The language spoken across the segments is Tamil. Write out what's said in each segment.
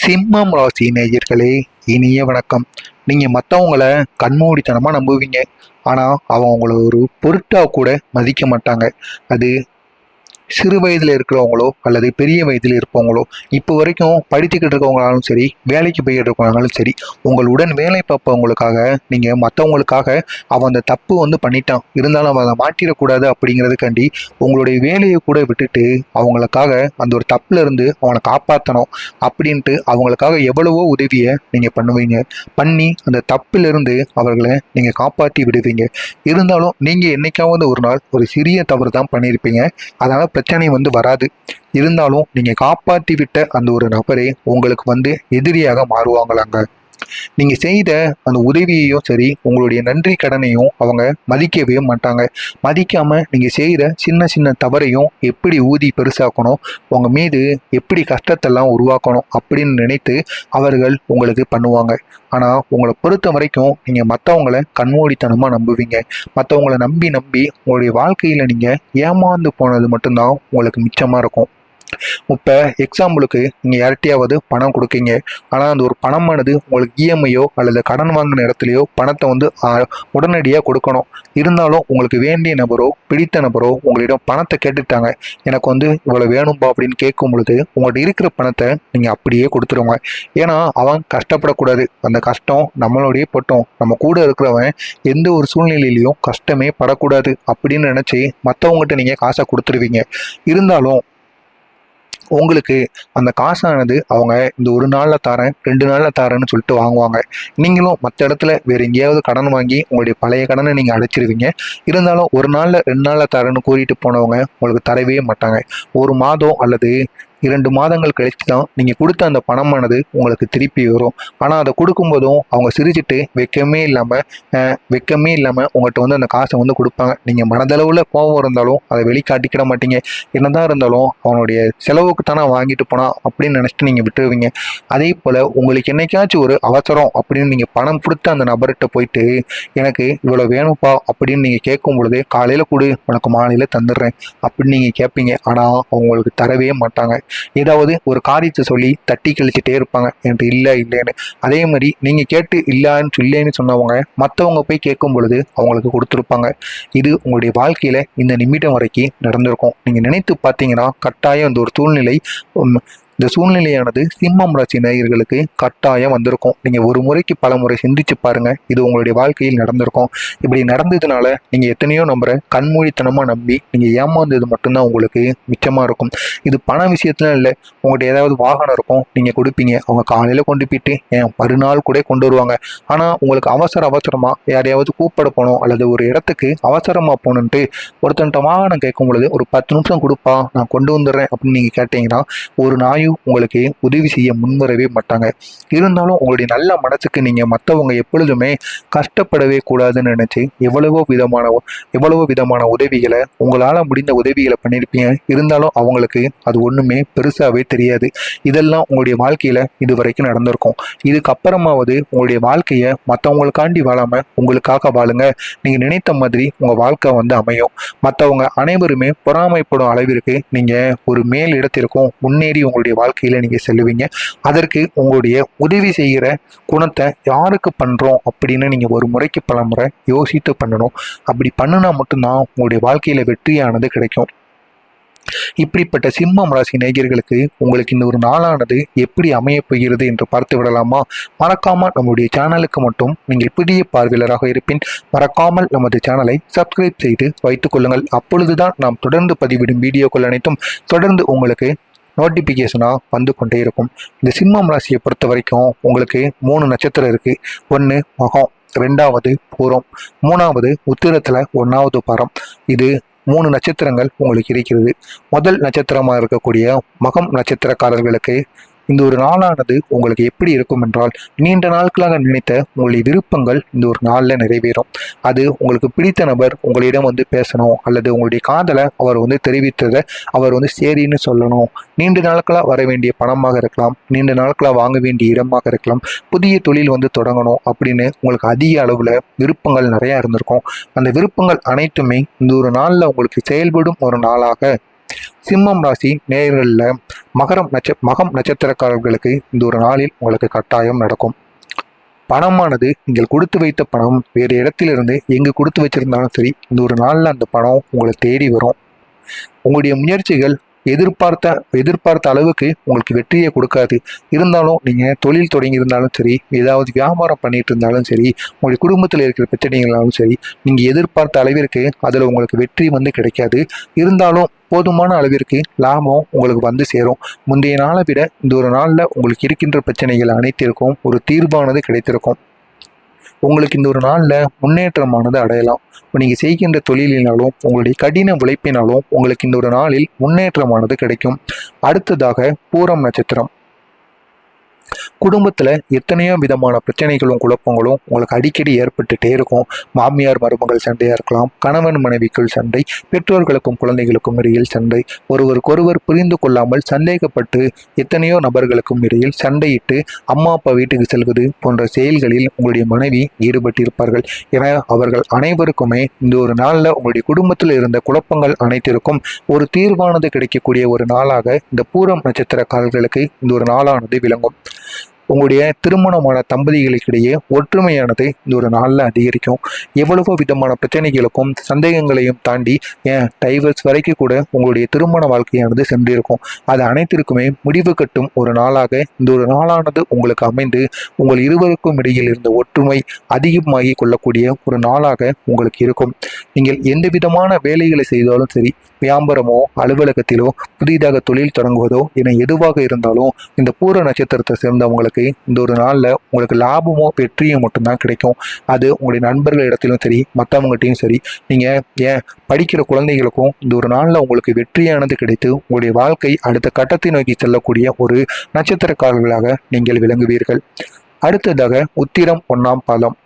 சிம்மம் ராசி நேயர்களே இனிய வணக்கம். நீங்கள் மற்றவங்கள கண்மூடித்தனமாக நம்புவீங்க. ஆனால் அவங்க உங்களை ஒரு பொருட்டாக கூட மதிக்க மாட்டாங்க. அது சிறு வயதில் இருக்கிறவங்களோ அல்லது பெரிய வயதில் இருப்பவங்களோ இப்போ வரைக்கும் படித்துக்கிட்டு இருக்கவங்களாலும் சரி வேலைக்கு போய்கிட்டு இருக்கவங்களாலும் சரி உங்களுடன் வேலை பார்ப்பவங்களுக்காக நீங்கள் மற்றவங்களுக்காக அவன் அந்த தப்பு வந்து பண்ணிட்டான் இருந்தாலும் அவன் அதை மாட்டிடக்கூடாது அப்படிங்கிறதுக்காண்டி உங்களுடைய வேலையை கூட விட்டுட்டு அவங்களுக்காக அந்த ஒரு தப்புலேருந்து அவனை காப்பாற்றணும் அப்படின்ட்டு அவங்களுக்காக எவ்வளவோ உதவியை நீங்கள் பண்ணுவீங்க. பண்ணி அந்த தப்பிலிருந்து அவர்களை நீங்கள் காப்பாற்றி விடுவீங்க. இருந்தாலும் நீங்கள் என்றைக்காவது ஒரு நாள் ஒரு சிறிய தவறு தான் பண்ணியிருப்பீங்க. அதனால் பிரச்சனை வந்து வராது. இருந்தாலும் நீங்கள் காப்பாற்றி விட்ட அந்த ஒரு நபரே உங்களுக்கு வந்து எதிரியாக மாறுவாங்களாங்க. நீங்கள் செய்த அந்த உதவியையும் சரி உங்களுடைய நன்றி கடனையும் அவங்க மதிக்கவே மாட்டாங்க. மதிக்காமல் நீங்கள் செய்கிற சின்ன சின்ன தவறையும் எப்படி ஊதி பெருசாக்கணும் உங்கள் மீது எப்படி கஷ்டத்தெல்லாம் உருவாக்கணும் அப்படின்னு நினைத்து அவர்கள் உங்களுக்கு பண்ணுவாங்க. ஆனால் உங்களை பொறுத்த வரைக்கும் நீங்கள் மற்றவங்கள கண்மூடித்தனமாக நம்புவீங்க. மற்றவங்கள நம்பி நம்பி உங்களுடைய வாழ்க்கையில் நீங்கள் ஏமாந்து போனது மட்டும்தான் உங்களுக்கு மிச்சமாக இருக்கும். இப்போ எக்ஸாம்பிளுக்கு நீங்கள் யார்கிட்டயாவது பணம் கொடுக்கீங்க. ஆனால் அந்த ஒரு பணமானது உங்களுக்கு இஎம்ஐயோ அல்லது கடன் வாங்கின இடத்துலையோ பணத்தை வந்து உடனடியாக கொடுக்கணும். இருந்தாலும் உங்களுக்கு வேண்டிய நபரோ பிடித்த நபரோ உங்களிடம் பணத்தை கேட்டுட்டாங்க. எனக்கு வந்து இவ்வளோ வேணும்பா அப்படின்னு கேட்கும் பொழுது உங்கள்கிட்ட இருக்கிற பணத்தை நீங்கள் அப்படியே கொடுத்துருவாங்க ஏன்னா அவன் கஷ்டப்படக்கூடாது. அந்த கஷ்டம் நம்மளுடைய பட்டும். நம்ம கூட இருக்கிறவன் எந்த ஒரு சூழ்நிலையிலையும் கஷ்டமே படக்கூடாது அப்படின்னு நினச்சி மற்றவங்ககிட்ட நீங்கள் காசை கொடுத்துருவீங்க. இருந்தாலும் உங்களுக்கு அந்த காசானது அவங்க இந்த ஒரு நாளில் தரேன் ரெண்டு நாளில் தரேன்னு சொல்லிட்டு வாங்குவாங்க. நீங்களும் மற்ற இடத்துல வேறு எங்கேயாவது கடன் வாங்கி உங்களுடைய பழைய கடனை நீங்கள் அடைச்சிருவீங்க. இருந்தாலும் ஒரு நாளில் ரெண்டு நாளில் தரேன்னு கூறிட்டு போனவங்க உங்களுக்கு தரவே மாட்டாங்க. ஒரு மாதம் அல்லது இரண்டு மாதங்கள் கழித்து தான் நீங்கள் கொடுத்த அந்த பணமானது உங்களுக்கு திருப்பி வரும். ஆனால் அதை கொடுக்கும்போதும் அவங்க சிரிச்சிட்டு வெக்கமே இல்லாமல் வெக்கமே இல்லாமல் உங்கள்கிட்ட வந்து அந்த காசை வந்து கொடுப்பாங்க. நீங்கள் மனதளவில் கோபம் இருந்தாலும் அதை வெளிக்காட்டிக்கிட மாட்டீங்க. என்னதான் இருந்தாலும் அவனுடைய செலவுக்கு தானே வாங்கிட்டு போனால் அப்படின்னு நினச்சிட்டு நீங்கள் விட்டுருவீங்க. அதே போல் உங்களுக்கு என்னைக்காச்சும் ஒரு அவசரம் அப்படின்னு நீங்கள் பணம் கொடுத்த அந்த நபர்கிட்ட போயிட்டு எனக்கு இவ்வளோ வேணும்ப்பா அப்படின்னு நீங்கள் கேட்கும் பொழுது காலையில் கொடு உனக்கு மாலையில் தந்துடுறேன் அப்படின்னு நீங்கள் கேட்பீங்க. ஆனால் அவங்களுக்கு தரவே மாட்டாங்க. ஏதாவது ஒரு காரியத்தை சொல்லி தட்டி கழிச்சிட்டே இருப்பாங்க. என்கிட்ட இல்லை இல்லைன்னு. அதே மாதிரி நீங்கள் கேட்டு இல்லைன்னு சொல்லேன்னு சொன்னவங்க மற்றவங்க போய் கேட்கும் பொழுது அவங்களுக்கு கொடுத்துருப்பாங்க. இது உங்களுடைய வாழ்க்கையில் இந்த நிமிடம் வரைக்கும் நடந்திருக்கும். நீங்கள் நினைத்து பார்த்தீங்கன்னா கட்டாயம் இந்த ஒரு சூழ்நிலை இந்த சூழ்நிலையானது சிம்மம் ராசி நேயர்களுக்கு கட்டாயம் வந்திருக்கும். நீங்கள் ஒரு முறைக்கு பல முறை சிந்திச்சு பாருங்க. இது உங்களுடைய வாழ்க்கையில் நடந்திருக்கும். இப்படி நடந்ததுனால நீங்கள் எத்தனையோ நம்பரை கண்மூடித்தனமாக நம்பி நீங்கள் ஏமாந்தது மட்டும்தான் உங்களுக்கு மிச்சமாக இருக்கும். இது பண விஷயத்துல இல்லை. உங்கள்கிட்ட ஏதாவது வாகனம் இருக்கும் நீங்கள் கொடுப்பீங்க. அவங்க காலையில் கொண்டு போயிட்டு ஏன் மறுநாள் கூட கொண்டு வருவாங்க. ஆனால் உங்களுக்கு அவசர அவசரமாக யாரையாவது கூப்பிட போகணும் அல்லது ஒரு இடத்துக்கு அவசரமாக போகணுன்ட்டு ஒருத்தன்ட்ட வாகனம் கேட்கும் பொழுது ஒரு பத்து நிமிஷம் கொடுப்பா நான் கொண்டு வந்துடுறேன் அப்படின்னு நீங்கள் கேட்டீங்கன்னா ஒரு நாயும் உங்களுக்கு உதவி செய்ய முன்வரவே மாட்டாங்க. இருந்தாலும் உங்களுடைய நல்ல மனசுக்கு நீங்கள் மற்றவங்க எப்பொழுதுமே கஷ்டப்படவே கூடாதுன்னு நினச்சி எவ்வளவோ விதமான எவ்வளவோ விதமான உதவிகளை உங்களால் முடிந்த உதவிகளை பண்ணியிருப்பீங்க இருந்தாலும் அவங்களுக்கு அது ஒன்றுமே பெருசாகவே தெரியாது. இதெல்லாம் உங்களுடைய வாழ்க்கையில் இது வரைக்கும் நடந்திருக்கும். இதுக்கப்புறமாவது உங்களுடைய வாழ்க்கையை மற்றவங்களுக்காண்டி வாழாமல் உங்களுக்காக வாழுங்க. நீங்கள் நினைத்த மாதிரி உங்கள் வாழ்க்கை வந்து அமையும். மற்றவங்க அனைவருமே பொறாமைப்படும் அளவிற்கு நீங்கள் ஒரு மேல் இடத்திற்கும் முன்னேறி உங்களுடைய வாழ்க்கையில் நீங்கள் செல்லுவீங்க. அதற்கு உங்களுடைய உதவி செய்கிற குணத்தை யாருக்கு பண்ணுறோம் அப்படின்னு நீங்கள் ஒரு முறைக்கு பல முறை யோசித்து பண்ணணும். அப்படி பண்ணினா மட்டும்தான் உங்களுடைய வாழ்க்கையில் வெற்றியானது கிடைக்கும். இப்படிப்பட்ட சிம்மம் ராசி நேயர்களுக்கு உங்களுக்கு இந்த ஒரு நாளானது எப்படி அமையப் போகிறது என்று பார்த்து விடலாமா? மறக்காமல் நம்முடைய சேனலுக்கு மட்டும் நீங்கள் புதிய பார்வையாளராக இருப்பின் மறக்காமல் நமது சேனலை சப்ஸ்கிரைப் செய்து வைத்துக் கொள்ளுங்கள். அப்பொழுதுதான் நாம் தொடர்ந்து பதிவிடும் வீடியோக்கள் அனைத்தும் தொடர்ந்து உங்களுக்கு நோட்டிஃபிகேஷனாக வந்து கொண்டே இருக்கும். இந்த சிம்மம் ராசியை பொறுத்த வரைக்கும் உங்களுக்கு மூணு நட்சத்திரம் இருக்குது ஒன்று மகம் ரெண்டாவது பூரம் மூணாவது உத்திரத்தில் ஒன்றாவது பரம். இது மூணு நட்சத்திரங்கள் உங்களுக்கு இருக்கிறது. முதல் நட்சத்திரமாக இருக்கக்கூடிய மகம் நட்சத்திரக்காரர்களுக்கு இந்த ஒரு நாளானது உங்களுக்கு எப்படி இருக்கும் என்றால் நீண்ட நாட்களாக நினைத்த உங்களுடைய விருப்பங்கள் இந்த ஒரு நாளில் நிறைவேறும். அது உங்களுக்கு பிடித்த நபர் உங்களிடம் வந்து பேசணும் அல்லது உங்களுடைய காதலை அவர் வந்து தெரிவித்ததை அவர் வந்து சரின்னு சொல்லணும். நீண்ட நாட்களாக வர வேண்டிய பணமாக இருக்கலாம் நீண்ட நாட்களாக வாங்க வேண்டிய இடமாக இருக்கலாம் புதிய தொழில் வந்து தொடங்கணும் அப்படின்னு உங்களுக்கு அதிக அளவில் விருப்பங்கள் நிறையா இருந்திருக்கும். அந்த விருப்பங்கள் அனைத்துமே இந்த ஒரு நாளில் உங்களுக்கு செயல்படும் ஒரு நாளாக. சிம்மம் ராசி நேர்களில் மகரம் நட்ச மகம் நட்சத்திரக்காரர்களுக்கு இந்த ஒரு நாளில் உங்களுக்கு கட்டாயம் நடக்கும். பணமானது நீங்கள் கொடுத்து வைத்த பணம் வேறு இடத்திலிருந்து எங்கு கொடுத்து வச்சிருந்தாலும் சரி இந்த ஒரு நாளில் அந்த பணம் உங்களை தேடி வரும். உங்களுடைய முயற்சிகள் எதிர்பார்த்த எதிர்பார்த்த அளவுக்கு உங்களுக்கு வெற்றியை கொடுக்காது. இருந்தாலும் நீங்கள் தொழில் தொடங்கி இருந்தாலும் சரி ஏதாவது வியாபாரம் பண்ணிட்டு இருந்தாலும் சரி உங்களுடைய குடும்பத்தில் இருக்கிற பிரச்சனைகளாலும் சரி நீங்கள் எதிர்பார்த்த அளவிற்கு அதில் உங்களுக்கு வெற்றி வந்து கிடைக்காது. இருந்தாலும் போதுமான அளவிற்கு லாபம் உங்களுக்கு வந்து சேரும். முந்தைய நாளை விட இந்த ஒரு நாளில் உங்களுக்கு இருக்கின்ற பிரச்சனைகள் அனைத்திற்கும் ஒரு தீர்வானது கிடைத்திருக்கும். உங்களுக்கு இந்த ஒரு நாளில் முன்னேற்றமானது அடையலாம். இப்போ நீங்கள் செய்கின்ற தொழிலினாலும் உங்களுடைய கடின உழைப்பினாலும் உங்களுக்கு இந்த ஒரு நாளில் முன்னேற்றமானது கிடைக்கும். அடுத்ததாக பூரம் நட்சத்திரம். குடும்பத்தில் எத்தனையோ விதமான பிரச்சனைகளும் குழப்பங்களும் உங்களுக்கு அடிக்கடி ஏற்பட்டுட்டே இருக்கும். மாமியார் மருமகள் சண்டையாக இருக்கலாம் கணவன் மனைவிக்குள் சண்டை பெற்றோர்களுக்கும் குழந்தைகளுக்கும் இடையில் சண்டை ஒருவருக்கொருவர் புரிந்து கொள்ளாமல் சந்தேகப்பட்டு எத்தனையோ நபர்களுக்கும் இடையில் சண்டையிட்டு அம்மா அப்பா வீட்டுக்கு செல்வது போன்ற செயல்களில் உங்களுடைய மனைவி ஈடுபட்டிருப்பார்கள். என அவர்கள் அனைவருக்குமே இந்த ஒரு நாளில் உங்களுடைய குடும்பத்தில் இருந்த குழப்பங்கள் அனைத்திற்கும் ஒரு தீர்வானது கிடைக்கக்கூடிய ஒரு நாளாக இந்த பூரம் நட்சத்திரக்காரர்களுக்கு இந்த ஒரு நாளானது விளங்கும். உங்களுடைய திருமணமான தம்பதிகளுக்கிடையே ஒற்றுமையானது இந்த ஒரு நாளில் அதிகரிக்கும். எவ்வளவோ விதமான பிரச்சனைகளுக்கும் சந்தேகங்களையும் தாண்டி ஏன் டைவர்ஸ் வரைக்கும் கூட உங்களுடைய திருமண வாழ்க்கையானது சென்றிருக்கும். அது அனைத்திற்குமே முடிவு கட்டும் ஒரு நாளாக இந்த ஒரு நாளானது உங்களுக்கு அமைந்து உங்கள் இருவருக்கும் இடையில் இருந்த ஒற்றுமை அதிகமாகி கொள்ளக்கூடிய ஒரு நாளாக உங்களுக்கு இருக்கும். நீங்கள் எந்த விதமான வேலைகளை செய்தாலும் சரி வியாபாரமோ அலுவலகத்திலோ புதிதாக தொழில் தொடங்குவதோ என எதுவாக இருந்தாலும் இந்த பூர நட்சத்திரத்தை சேர்ந்தவங்களுக்கு இந்த ஒரு நாளில் உங்களுக்கு லாபமோ வெற்றியும் மட்டும்தான் கிடைக்கும். அது உங்களுடைய நண்பர்கள் இடத்திலும் சரி மற்றவங்ககிட்டையும் சரி. நீங்கள் ஏன் படிக்கிற குழந்தைகளுக்கும் இந்த ஒரு நாளில் உங்களுக்கு வெற்றியானது கிடைத்து உங்களுடைய வாழ்க்கை அடுத்த கட்டத்தை நோக்கி செல்லக்கூடிய ஒரு நட்சத்திரக்காரர்களாக நீங்கள் விளங்குவீர்கள். அடுத்ததாக உத்திரம் ஒன்றாம் பாலம்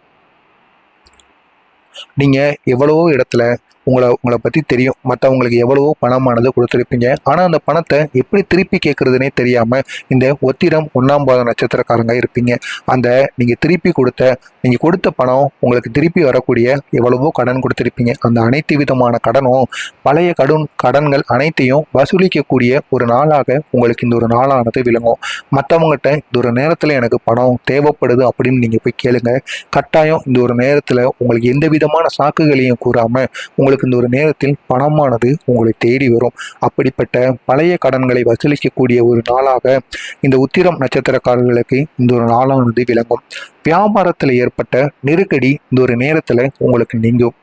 நீங்கள் எவ்வளவோ இடத்துல உங்களை உங்களை பற்றி தெரியும். மற்றவங்களுக்கு எவ்வளவோ பணமானது கொடுத்துருப்பீங்க. ஆனால் அந்த பணத்தை எப்படி திருப்பி கேட்குறதுனே தெரியாமல் இந்த ஒத்திரம் ஒன்றாம் பாத நட்சத்திரக்காரங்க இருப்பீங்க. அந்த நீங்கள் திருப்பி கொடுத்த நீங்கள் கொடுத்த பணம் உங்களுக்கு திருப்பி வரக்கூடிய எவ்வளவோ கடன் கொடுத்துருப்பீங்க. அந்த அனைத்து விதமான கடனும் பழைய கடன் கடன்கள் அனைத்தையும் வசூலிக்கக்கூடிய ஒரு நாளாக உங்களுக்கு இந்த ஒரு நாளானது விளங்கும். மற்றவங்ககிட்ட இந்த ஒரு நேரத்தில் எனக்கு பணம் தேவைப்படுது அப்படின்னு நீங்கள் போய் கேளுங்க. கட்டாயம் இந்த ஒரு நேரத்தில் உங்களுக்கு எந்த விதமான சாக்குகளையும் கூறாமல் உங்களுக்கு உங்களுக்கு இந்த ஒரு நேரத்தில் பணமானது உங்களை தேடி வரும். அப்படிப்பட்ட பழைய கடன்களை வசூலிக்கக்கூடிய ஒரு நாளாக இந்த உத்திரம் நட்சத்திரக்காரர்களுக்கு இந்த ஒரு நாளானது விளங்கும். வியாபாரத்தில் ஏற்பட்ட நெருக்கடி இந்த ஒரு நேரத்தில் உங்களுக்கு நீங்கும்.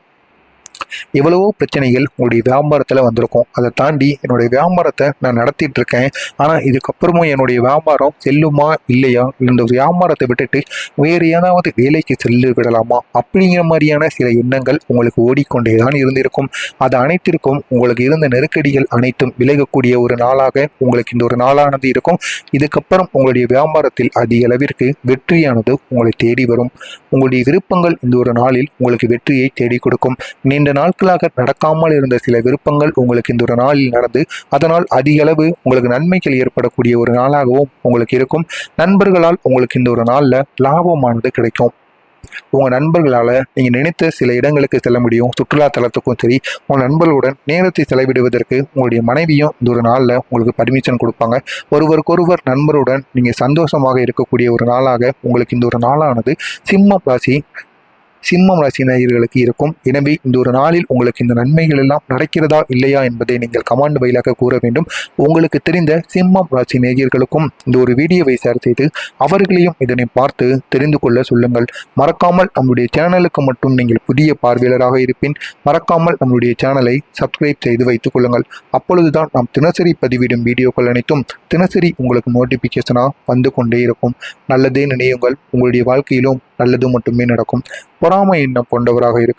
எவ்வளவோ பிரச்சனைகள் உங்களுடைய வியாபாரத்தில் வந்திருக்கும். அதை தாண்டி என்னுடைய வியாபாரத்தை நான் நடத்திட்டு இருக்கேன் ஆனால் இதுக்கப்புறமும் என்னுடைய வியாபாரம் செல்லுமா இல்லையா? இந்த வியாபாரத்தை விட்டுட்டு வேறு ஏதாவது வேலைக்கு செல்லு விடலாமா? அப்படிங்கிற மாதிரியான சில எண்ணங்கள் உங்களுக்கு ஓடிக்கொண்டே தான் இருந்திருக்கும். அது அனைத்திற்கும் உங்களுக்கு இருந்த நெருக்கடிகள் அனைத்தும் விலகக்கூடிய ஒரு நாளாக உங்களுக்கு இந்த ஒரு நாளானது இருக்கும். இதுக்கப்புறம் உங்களுடைய வியாபாரத்தில் அதிக அளவிற்கு வெற்றியானது உங்களை தேடி வரும். உங்களுடைய விருப்பங்கள் இந்த ஒரு நாளில் உங்களுக்கு வெற்றியை தேடி கொடுக்கும். நீண்ட நாட்களாக நடக்காமல் இருந்த சில விருப்பங்கள் உங்களுக்கு இந்த ஒரு நாளில் நடந்து அதனால் அதிக அளவு உங்களுக்கு நன்மைகள் ஏற்படக்கூடிய ஒரு நாளாகவும் உங்களுக்கு இருக்கும். நண்பர்களால் உங்களுக்கு இந்த ஒரு நாளில் லாபமானது கிடைக்கும். உங்கள் நண்பர்களால் நீங்கள் நினைத்த சில இடங்களுக்கு செல்ல முடியும் சுற்றுலா தலத்துக்கும் சரி உங்கள் நண்பர்களுடன் நேரத்தை செலவிடுவதற்கு உங்களுடைய மனைவியும் இந்த ஒரு நாளில் உங்களுக்கு பர்மிஷன் கொடுப்பாங்க. ஒருவருக்கொருவர் நண்பருடன் நீங்கள் சந்தோஷமாக இருக்கக்கூடிய ஒரு நாளாக உங்களுக்கு இந்த ஒரு நாளானது. சிம்ம ராசி சிம்மம் ராசி நேயர்களுக்கு இருக்கும். எனவே இந்த ஒரு நாளில் உங்களுக்கு இந்த நன்மைகள் எல்லாம் நடக்கிறதா இல்லையா என்பதை நீங்கள் கமாண்ட் வாயிலாக கூற வேண்டும். உங்களுக்கு தெரிந்த சிம்மம் ராசி நேயர்களுக்கும் இந்த ஒரு வீடியோவை ஷேர் செய்து அவர்களையும் இதனை பார்த்து தெரிந்து கொள்ள சொல்லுங்கள். மறக்காமல் நம்முடைய சேனலுக்கு மட்டும் நீங்கள் புதிய பார்வையாளராக இருப்பின் மறக்காமல் நம்முடைய சேனலை சப்ஸ்கிரைப் செய்து வைத்துக் கொள்ளுங்கள். அப்பொழுதுதான் நாம் தினசரி பதிவிடும் வீடியோக்கள் அனைத்தும் தினசரி உங்களுக்கு நோட்டிபிகேஷனாக வந்து கொண்டே இருக்கும். நல்லதே நினையுங்கள். உங்களுடைய வாழ்க்கையிலும் நல்லது மட்டுமே நடக்கும். பொறாமை எண்ணம் கொண்டவராக இருக்க